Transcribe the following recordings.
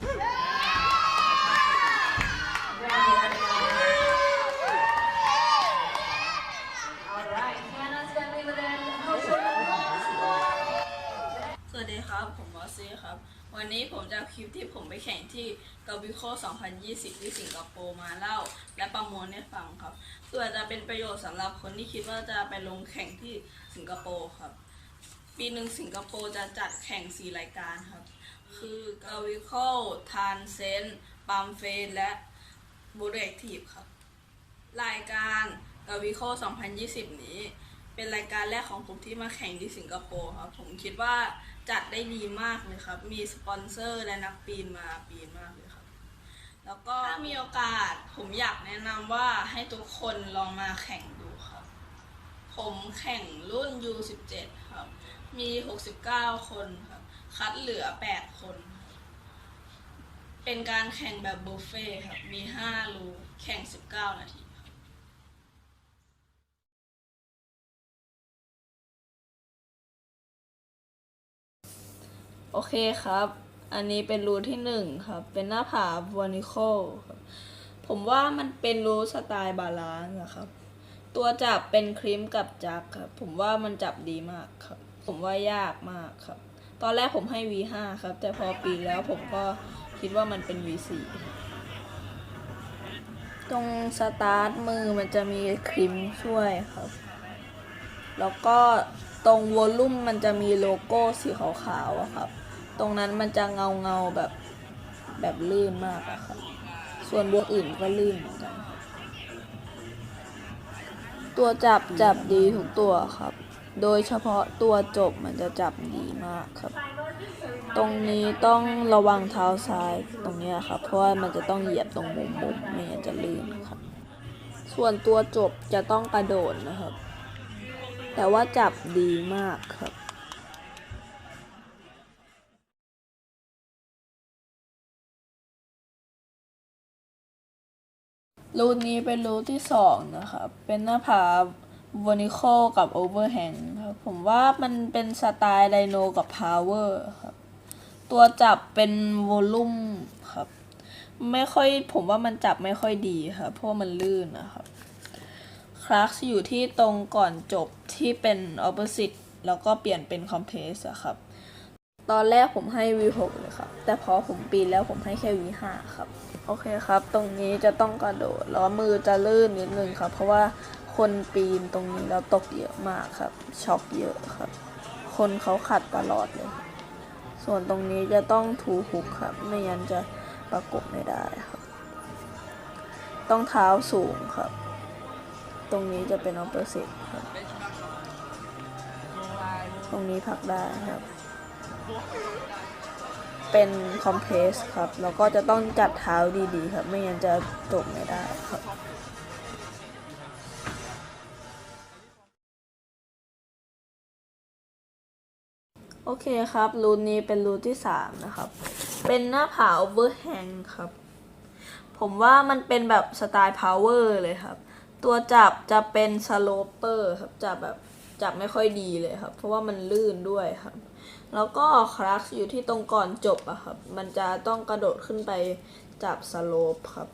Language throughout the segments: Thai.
สวัสดีครับ ผมมอสซี่ครับ วันนี้ผมจะเอาคลิปที่ผมไปแข่งที่กาบิโค 2020 ที่สิงคโปร์มาเล่า และประมวลให้ฟังครับเพื่อจะเป็นประโยชน์สำหรับคนที่คิดว่าจะไปลงแข่งที่สิงคโปร์ครับ ปีหนึ่งสิงคโปร์จะจัดแข่ง 4 รายการครับ คือกาวิโคทานเซนปัมเฟนและบูเรกทีฟครับ รายการกาวิโค2020 นี้ เป็นรายการแรกของผมที่มาแข่งที่สิงคโปร์ครับ ผมคิดว่าจัดได้ดีมากเลยครับ มีสปอนเซอร์และนักปีนมาปีนมากเลยครับ แล้วก็ถ้ามีโอกาสผมอยากแนะนำว่าให้ทุกคนลองมาแข่งดูครับ ผมแข่งรุ่น U17 ครับ มี 69 คนครับ คัดเหลือ8คนครับเป็นการแข่งแบบบุฟเฟ่ครับ มี5รูแข่ง19นาทีโอเคครับ อันนี้เป็นรูที่หนึ่งครับ เป็นหน้าผาวอนิโคครับ ผมว่ามันเป็นรูสไตล์บาลานซ์อะครับ ตัวจับเป็นครีมกับจักครับ ผมว่ามันจับดีมากครับ ผมว่ายากมากครับ ตอนแรกผมให้ V5 ครับ แต่พอปีแล้วผมก็คิดว่ามันเป็น V4 ตรงสตาร์ทมือมันจะมีครีมช่วยครับ แล้วก็ตรงวอลลุ่มมันจะมีโลโก้สีขาวๆอะครับ ตรงนั้นมันจะเงาเงาๆแบบแบบลื่นมากอะครับ ส่วนวงอื่นก็ลื่นเหมือนกัน ตัวจับจับดีทุกตัวครับ โดยเฉพาะตัวจบมันจะจับดีมากครับ ตรงนี้ต้องระวังเท้าซ้ายตรงเนี้ยครับ เพราะว่ามันจะต้องเหยียบตรงมุมมุมไม่งั้นจะลื่นครับ ส่วนตัวจบจะต้องกระโดดนะครับ แต่ว่าจับดีมากครับรูทนี้เป็นรูทที่สองนะครับ เป็นหน้าผา วอนิโคกับโอเวอร์แฮงครับผมว่ามันเป็นสไตล์ไดโนกับพาวเวอร์ครับ ตัวจับเป็นวอลลุ่มครับ ไม่ค่อยผมว่ามันจับไม่ค่อยดีครับเพราะมันลื่นนะครับคลักอยู่ที่ตรงก่อนจบที่เป็น opposite แล้วก็เปลี่ยนเป็น compress อะครับ ตอนแรกผมให้ V6 เลยครับ แต่พอผมปีนแล้วผมให้แค่ V5 ครับ โอเคครับ ตรงนี้จะต้องกระโดดแล้วมือจะลื่นนิดนึงครับ เพราะว่า คนปีนตรงนี้แล้วตกเยอะมากครับช็อกเยอะครับ คนเขาขัดตลอดเลย ส่วนตรงนี้จะต้องถูฮุกครับ ไม่งั้นจะประกบไม่ได้ครับ ต้องเท้าสูงครับ ตรงนี้จะเป็น opposite ครับ ตรงนี้พักได้ครับ เป็นคอมเพรสครับ แล้วก็จะต้องจัดเท้าดีๆครับ ไม่งั้นจะตกไม่ได้ครับ อเคครับ รูนี้เป็นรูที่สามนะครับ เป็นหน้าผา overhang ครับ ผมว่ามันเป็นแบบสไตล์ power เลยครับ ตัวจับจะเป็นสโลเปอร์ครับจับแบบจับไม่ค่อยดีเลยครับ เพราะว่ามันลื่นด้วยครับ แล้วก็คลักอยู่ที่ตรงก่อนจบอะครับ มันจะต้องกระโดดขึ้นไปจับสโลปครับ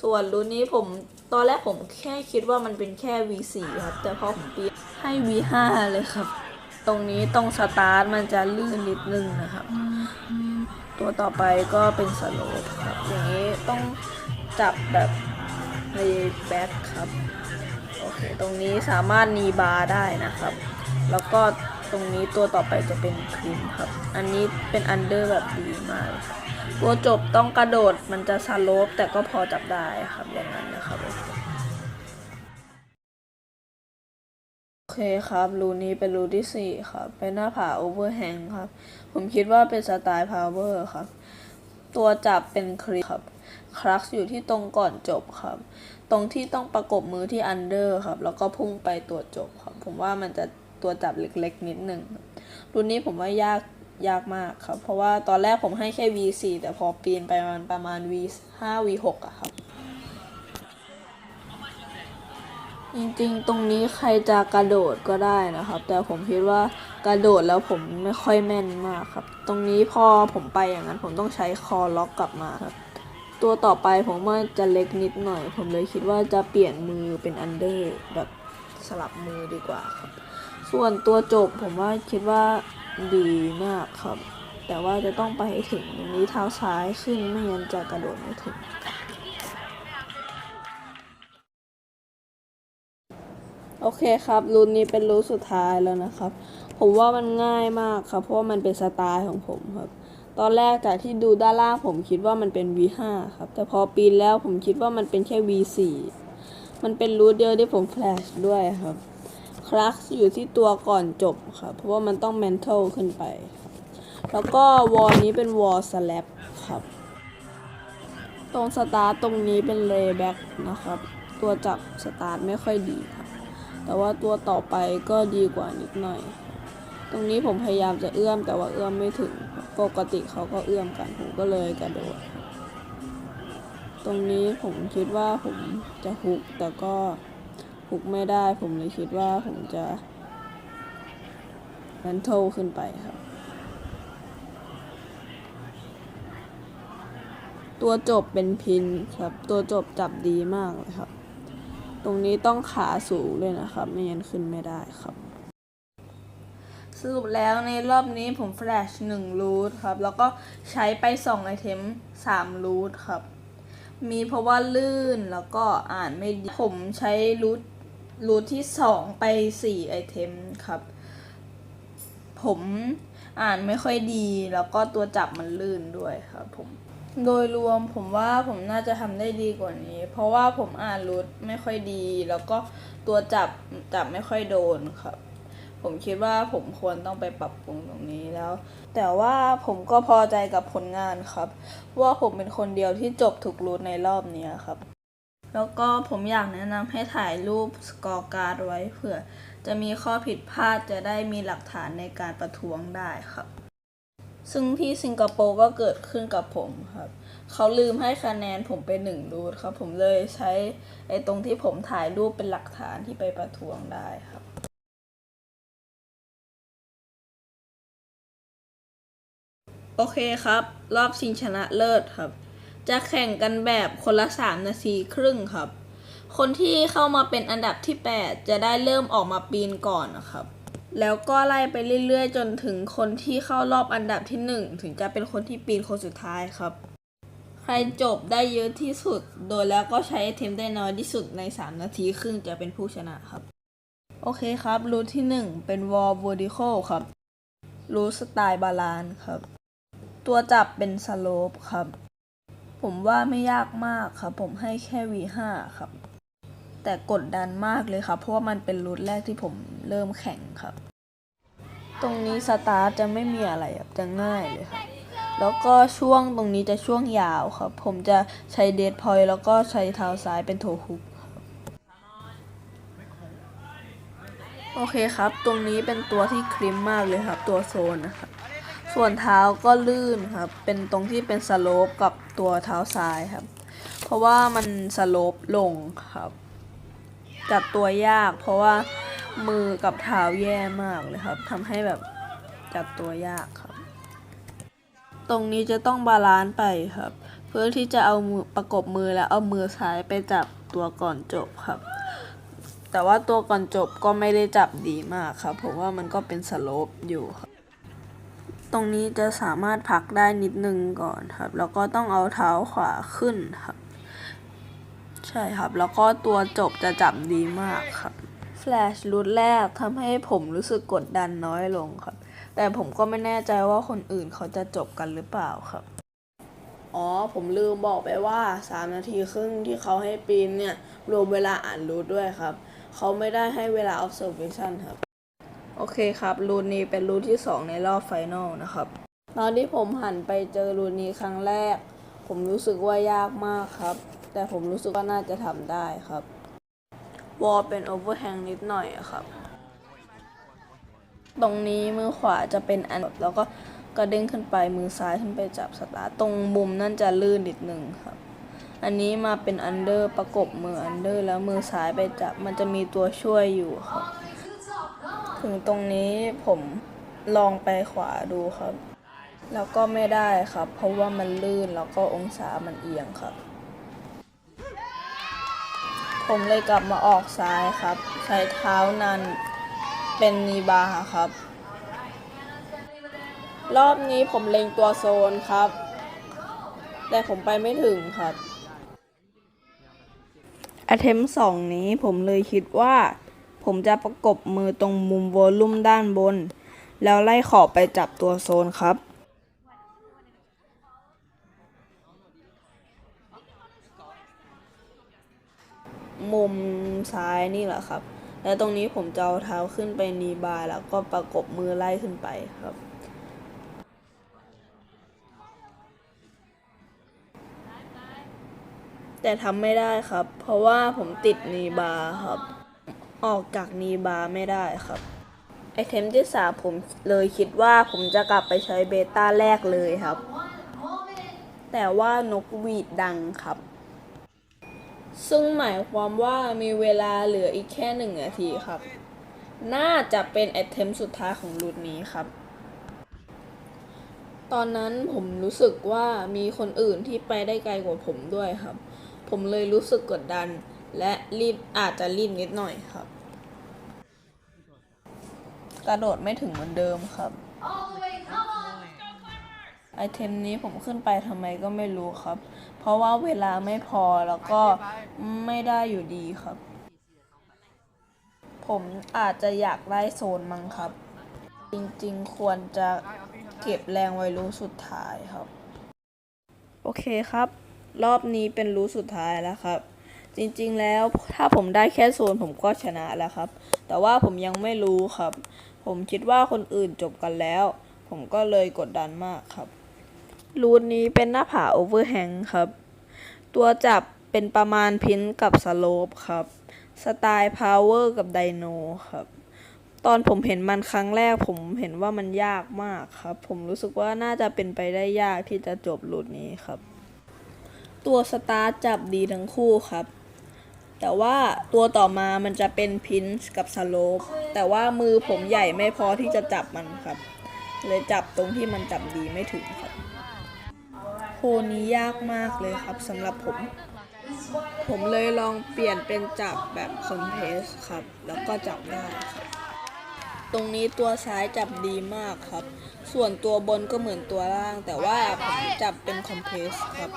ส่วนรุ่นนี้ผมตอนแรกผมแค่คิดว่ามันเป็นแค่ V4 ครับ แต่พอผมเปลี่ยนให้ V5 เลยครับ ตรงนี้ตรงสตาร์ทมันจะลื่นนิดนึงนะครับ ตัวต่อไปก็เป็นสโลปครับ อย่างนี้ต้องจับแบบในแบ็คครับ โอเค ตรงนี้สามารถนีบาร์ได้นะครับ แล้วก็ตรงนี้ตัวต่อไปจะเป็นครีมครับ อันนี้เป็นอันเดอร์แบบดีมากตัวจบต้องกระโดดมันจะสโลปแต่ก็พอจับได้ครับอย่างนั้นนะครับ เคครับ รูนี้เป็นรูที่สี่ครับ เป็นหน้าผาโอเวอร์แฮงครับ ผมคิดว่าเป็นสไตล์พาวเวอร์ครับ ตัวจับเป็นคลิปครับ คลักอยู่ที่ตรงก่อนจบครับ ตรงที่ต้องประกบมือที่อันเดอร์ครับ แล้วก็พุ่งไปตัวจบครับ ผมว่ามันจะตัวจับเล็กๆนิดหนึ่งรับรุ่นนี้ผมว่ายากยากมากครับ เพราะว่าตอนแรกผมให้แค่ V4 แต่พอปีนไปมันประมาณ V5 V6 อะครับ จริงๆ ตรงนี้ใครจะกระโดดก็ได้นะครับ แต่ผมคิดว่ากระโดดแล้วผมไม่ค่อยแม่นมากครับ ตรงนี้พอผมไปอย่างนั้น ผมต้องใช้คอล็อกกลับมาครับ ตัวต่อไปผมว่าจะเล็กนิดหน่อย ผมเลยคิดว่าจะเปลี่ยนมือเป็นอันเดอร์แบบสลับมือดีกว่าครับ ส่วนตัวจบผมว่าคิดว่าดีมากครับ แต่ว่าจะต้องไปให้ถึงตรงนี้เท้าซ้ายขึ้นไม่งั้นจะกระโดดไม่ถึง โอเคครับรูทนี้เป็นรูทสุดท้ายแล้วนะครับ ผมว่ามันง่ายมากครับ เพราะว่ามันเป็นสไตล์ของผมครับ ตอนแรกจากที่ดูด้านล่างผมคิดว่ามันเป็น V5 ครับ แต่พอปีนแล้วผมคิดว่ามันเป็นแค่ V4 มันเป็นรูทเดียวที่ผมแฟลชด้วยครับคลักอยู่ที่ตัวก่อนจบครับ เพราะว่ามันต้อง mental ขึ้นไป แล้วก็วอลนี้เป็นวอลสแลปครับ ตรงสตาร์ตรงนี้เป็นเลย์แบ็กนะครับ ตัวจับสตาร์ไม่ค่อยดีครับ แต่ว่าตัวต่อไปก็ดีกว่านิดหน่อย ตรงนี้ผมพยายามจะเอื้อมแต่ว่าเอื้อมไม่ถึง ปกติเขาก็เอื้อมกันผมก็เลยกระโดด ตรงนี้ผมคิดว่าผมจะฮุกแต่ก็ฮุกไม่ได้ ผมเลยคิดว่าผมจะแมนโทขึ้นไปครับ ตัวจบเป็นพินครับ ตัวจบจับดีมากเลยครับ ตรงนี้ต้องขาสูงด้วยนะครับ ไม่งั้นขึ้นไม่ได้ครับ สรุปแล้วในรอบนี้ผมแฟลช1รูทครับ แล้วก็ใช้ไป2ไอเทม3รูทครับ มีเพราะว่าลื่นแล้วก็อ่านไม่ดี ผมใช้รูทรูทที่ 2 ไป 4 ไอเทมครับ ผมอ่านไม่ค่อยดี แล้วก็ตัวจับมันลื่นด้วยครับผม โดยรวมผมว่าผมน่าจะทำได้ดีกว่านี้ เพราะว่าผมอ่านรูทไม่ค่อยดี แล้วก็ตัวจับจับไม่ค่อยโดนครับ ผมคิดว่าผมควรต้องไปปรับปรุงตรงนี้แล้ว แต่ว่าผมก็พอใจกับผลงานครับ ว่าผมเป็นคนเดียวที่จบถูกรูทในรอบนี้ครับ แล้วก็ผมอยากแนะนำให้ถ่ายรูปสกอร์การ์ดไว้เผื่อ จะมีข้อผิดพลาดจะได้มีหลักฐานในการประท้วงได้ครับ ซึ่งที่สิงคโปร์ก็เกิดขึ้นกับผมครับ เขาลืมให้คะแนนผมไปหนึ่งรูทครับ ผมเลยใช้ไอ้ตรงที่ผมถ่ายรูปเป็นหลักฐานที่ไปประท้วงได้ครับโอเคครับ รอบชิงชนะเลิศครับ จะแข่งกันแบบคนละ 3 นาทีครึ่งครับ คนที่เข้ามาเป็นอันดับที่ 8 จะได้เริ่มออกมาปีนก่อนนะครับ แล้วก็ไล่ไปเรื่อยๆ จนถึงคนที่เข้ารอบอันดับที่ 1 ถึงจะเป็นคนที่ปีนคนสุดท้ายครับ ใครจบได้เยอะที่สุด โดยแล้วก็ใช้ไอเทมได้น้อยที่สุดใน 3 นาทีครึ่งจะเป็นผู้ชนะครับ โอเคครับ รูทที่ 1 เป็นวอล vertical ครับ รูทสไตล์บาลานครับ ตัวจับเป็นสโลปครับ ผมว่าไม่ยากมากครับ ผมให้แค่ V5 ครับ แต่กดดันมากเลยครับ เพราะว่ามันเป็นรูทแรกที่ผมเริ่มแข่งครับ ตรงนี้สตาร์ทจะไม่มีอะไรครับจะง่ายเลยครับแล้วก็ช่วงตรงนี้จะช่วงยาวครับ ผมจะใช้เดดพอยต์แล้วก็ใช้เท้าซ้ายเป็นโถฮุกครับโอเคครับ ตรงนี้เป็นตัวที่คลิมมากเลยครับ ตัวโซนนะครับ ส่วนเท้าก็ลื่นครับ เป็นตรงที่เป็นสโลปกับตัวเท้าซ้ายครับ เพราะว่ามันสโลปลงครับ จับตัวยาก เพราะว่ามือกับเท้าแย่มากเลยครับทำให้แบบจับตัวยากครับ ตรงนี้จะต้องบาลานซ์ไปครับ เพื่อที่จะเอามือประกบมือแล้วเอามือซ้ายไปจับตัวก่อนจบครับ แต่ว่าตัวก่อนจบก็ไม่ได้จับดีมากครับผมว่ามันก็เป็นสโลปอยู่ครับตรงนี้จะสามารถพักได้นิดนึงก่อนครับ แล้วก็ต้องเอาเท้าขวาขึ้นครับ ใช่ครับ แล้วก็ตัวจบจะจับดีมากครับแฟลชรูทแรกทำให้ผมรู้สึกกดดันน้อยลงครับ แต่ผมก็ไม่แน่ใจว่าคนอื่นเขาจะจบกันหรือเปล่าครับ อ๋อ ผมลืมบอกไปว่า 3 นาทีครึ่งที่เขาให้ปีนเนี่ย รวมเวลาอ่านรูทด้วยครับ เขาไม่ได้ให้เวลา observation ครับ โอเคครับรูทนี้เป็นรูทที่ 2 ในรอบไฟนอลนะครับ ตอนที่ผมหันไปเจอรูทนี้ครั้งแรก ผมรู้สึกว่ายากมากครับ แต่ผมรู้สึกว่าน่าจะทำได้ครับ วอลเป็น overhang นิดหน่อยอะครับ ตรงนี้มือขวาจะเป็นอันแล้วก็กระเด้งขึ้นไปมือซ้ายขึ้นไปจับสตาร์ทตรงมุมนั่นจะลื่นนิดหนึ่งครับ อันนี้มาเป็นอันเดอร์ประกบมืออันเดอร์แล้วมือซ้ายไปจับมันจะมีตัวช่วยอยู่ครับถึงตรงนี้ผมลองไปขวาดูครับ แล้วก็ไม่ได้ครับ เพราะว่ามันลื่นแล้วก็องศามันเอียงครับ ผมเลยกลับมาออกซ้ายครับ ใช้เท้านันเป็นนีบาครับ รอบนี้ผมเล็งตัวโซนครับ แต่ผมไปไม่ถึงครับ a t t e m p สองนี้ผมเลยคิดว่า ผมจะประกบมือตรงมุมวอลลุ่มด้านบน แล้วไล่ขอบไปจับตัวโซนครับ มุมซ้ายนี่แหละครับ แล้วตรงนี้ผมจะเอาเท้าขึ้นไปนีบาร์แล้วก็ประกบมือไล่ขึ้นไปครับ แต่ทำไม่ได้ครับ เพราะว่าผมติดนีบาครับ ออกจากนีบาไม่ได้ครับไอเทมที่สามผมเลยคิดว่าผมจะกลับไปใช้เบต้าแรกเลยครับ แต่ว่านกหวีดดังครับ ซึ่งหมายความว่ามีเวลาเหลืออีกแค่หนึ่งนาทีครับ น่าจะเป็นไอดเทมสุดท้ายของรูทนี้ครับ ตอนนั้นผมรู้สึกว่ามีคนอื่นที่ไปได้ไกลกว่าผมด้วยครับ ผมเลยรู้สึกกดดัน และรีบอาจจะรีบนิดหน่อยครับ กระโดดไม่ถึงเหมือนเดิมครับ ไอเทมนี้ผมขึ้นไปทำไมก็ไม่รู้ครับ เพราะว่าเวลาไม่พอแล้วก็ไม่ได้อยู่ดีครับ ผมอาจจะอยากได้โซนมั้งครับ จริงๆ ควรจะเก็บแรงไว้รู้สุดท้ายครับ โอเคครับ รอบนี้เป็นรู้สุดท้ายแล้วครับ จริงๆแล้วถ้าผมได้แค่โซนผมก็ชนะแล้วครับ แต่ว่าผมยังไม่รู้ครับ ผมคิดว่าคนอื่นจบกันแล้วผมก็เลยกดดันมากครับ รูทนี้เป็นหน้าผาโอเวอร์แฮงครับ ตัวจับเป็นประมาณพินกับสโลปครับ สไตล์พาวเวอร์กับไดโนครับ ตอนผมเห็นมันครั้งแรกผมเห็นว่ามันยากมากครับ ผมรู้สึกว่าน่าจะเป็นไปได้ยากที่จะจบรูทนี้ครับ ตัวสตาร์จับดีทั้งคู่ครับ แต่ว่าตัวต่อมามันจะเป็นพินส์กับสโลปแต่ว่ามือผมใหญ่ไม่พอที่จะจับมันครับ เลยจับตรงที่มันจับดีไม่ถึงครับ คนี้ยากมากเลยครับสำหรับผม ผมเลยลองเปลี่ยนเป็นจับแบบคอมเพรสครับ แล้วก็จับได้ครับตรงนี้ตัวซ้ายจับดีมากครับ ส่วนตัวบนก็เหมือนตัวล่าง แต่ว่าผมจับเป็นคอมเพรสครับ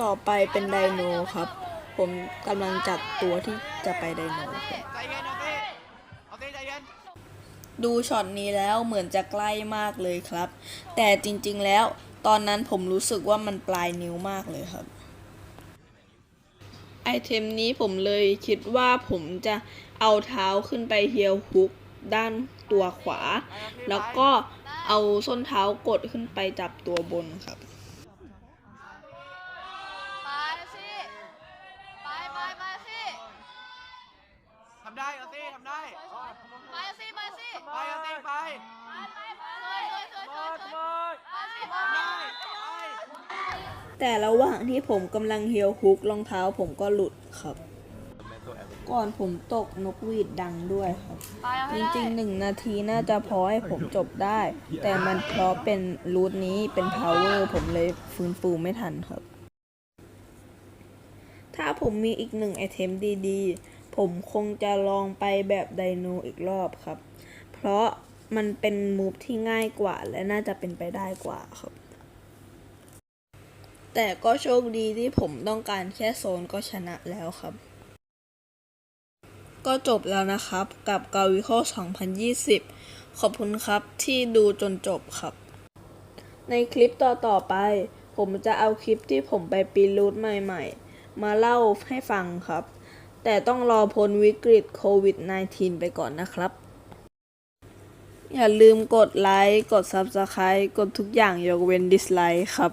ต่อไปเป็นไดโนครับ ผมกำลังจัดตัวที่จะไปไดโนครับใจเย็นเอาสิเอาสิใจเย็นดูช็อตนี้แล้วเหมือนจะใกล้มากเลยครับ แต่จริงๆแล้ว ตอนนั้นผมรู้สึกว่ามันปลายนิ้วมากเลยครับ ไอเทมนี้ผมเลยคิดว่าผมจะเอาเท้าขึ้นไปเฮียลฮุกด้านตัวขวา แล้วก็เอาส้นเท้ากดขึ้นไปจับตัวบนครับ ไปสิไปไปไปสิ ทำได้เอาสิทำได้ ไปสิไปสิ ไปเอาสิไป ไปไปไปสวยสวยสวยสวยไปสิไป ได้ไป แต่ระหว่าง ที่ผมกำลังเฮียลฮุกรองเท้าผมก็หลุดครับ ก่อนผมตกนกหวีดดังด้วยครับ ไปเอาจให้ได้ริงๆหนึ่งนาทีน่าจะพอให้ผมจบได้ แต่มันเพราะเป็นรูทนี้เป็น power ผมเลยฟื้นฟูไม่ทันครับ ถ้าผมมีอีกหนึ่งไอเทมดีๆ ผมคงจะลองไปแบบไดโนอีกรอบครับ เพราะมันเป็นมูฟที่ง่ายกว่าและน่าจะเป็นไปได้กว่าครับ แต่ก็โชคดีที่ผมต้องการแค่โซนก็ชนะแล้วครับ ก็จบแล้วนะครับกับกาวิโค2020 ขอบคุณครับที่ดูจนจบครับ ในคลิปต่อๆไป ผมจะเอาคลิปที่ผมไปปีนรูทใหม่ๆ มาเล่าให้ฟังครับ แต่ต้องรอพ้นวิกฤตโควิด -19 ไปก่อนนะครับอย่าลืมกดไลค์ กด Subscribe กดทุกอย่างยกเว้นดิสไลค์ครับ